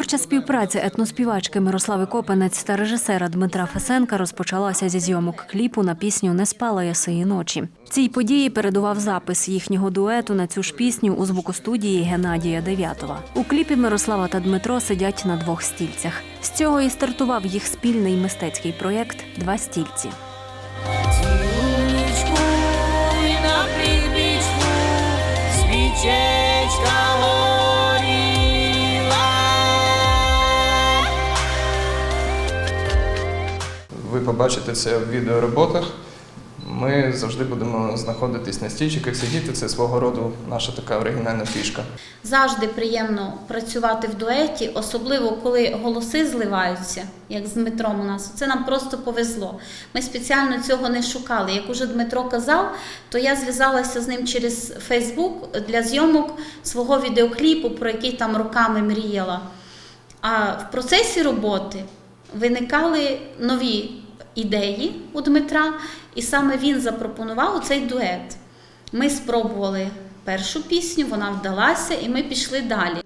Творча співпраця етноспівачки Мирослави Копанець та режисера Дмитра Фесенка розпочалася зі зйомок кліпу на пісню Не спала я сиї ночі. Цій події передував запис їхнього дуету на цю ж пісню у звукостудії Геннадія Дев'ятова. У кліпі Мирослава та Дмитро сидять на двох стільцях. З цього і стартував їх спільний мистецький проєкт Два стільці. Ви побачите це в відеороботах. Ми завжди будемо знаходитись на стільчиках, сидіти. Це свого роду наша така оригінальна фішка. Завжди приємно працювати в дуеті, особливо коли голоси зливаються, як з Дмитром у нас. Це нам просто повезло. Ми спеціально цього не шукали. Як уже Дмитро казав, то я зв'язалася з ним через Фейсбук для зйомок свого відеокліпу, про який там роками мріяла. А в процесі роботи виникали нові ідеї у Дмитра, і саме він запропонував цей дует. Ми спробували першу пісню, вона вдалася, і ми пішли далі.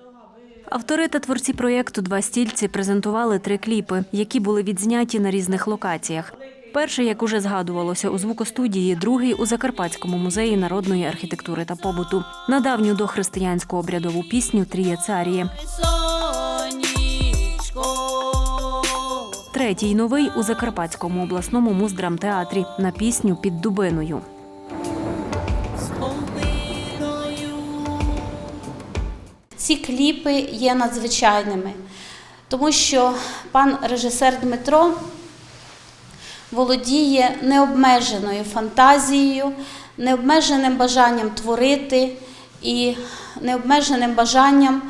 Автори та творці проєкту Два стільці презентували три кліпи, які були відзняті на різних локаціях. Перший, як уже згадувалося, у звукостудії, другий у Закарпатському музеї народної архітектури та побуту. На давню дохристиянську обрядову пісню Тріє царіє. Третій новий у Закарпатському обласному муздрамтеатрі на пісню під дубиною. Ці кліпи є надзвичайними, тому що пан режисер Дмитро володіє необмеженою фантазією, необмеженим бажанням творити і необмеженим бажанням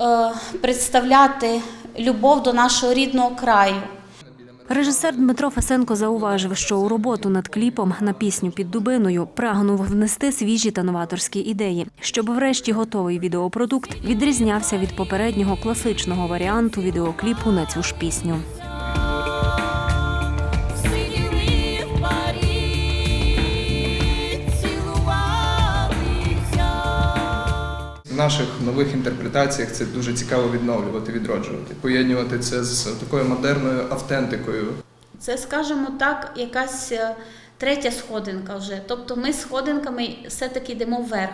е, представляти любов до нашого рідного краю. Режисер Дмитро Фесенко зауважив, що у роботу над кліпом на пісню під дубиною прагнув внести свіжі та новаторські ідеї, щоб врешті готовий відеопродукт відрізнявся від попереднього класичного варіанту відеокліпу на цю ж пісню. Наших нових інтерпретаціях це дуже цікаво відновлювати, відроджувати, поєднувати це з такою модерною автентикою. Це, скажімо так, якась е, третя сходинка вже. Тобто ми сходинками все-таки йдемо вверх.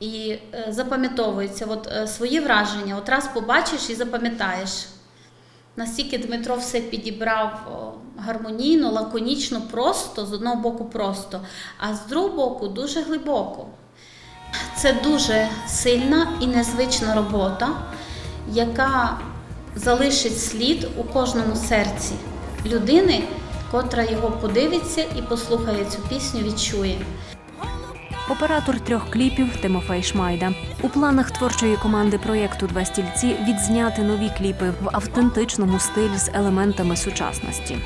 І е, запам'ятовується от, е, свої враження. От раз побачиш і запам'ятаєш. Настільки Дмитро все підібрав гармонійно, лаконічно, просто, з одного боку просто, а з другого боку дуже глибоко. Це дуже сильна і незвична робота, яка залишить слід у кожному серці людини, котра його подивиться і послухає цю пісню, відчує. Оператор трьох кліпів Тимофей Шмайда. У планах творчої команди проєкту Два стільці відзняти нові кліпи в автентичному стилі з елементами сучасності.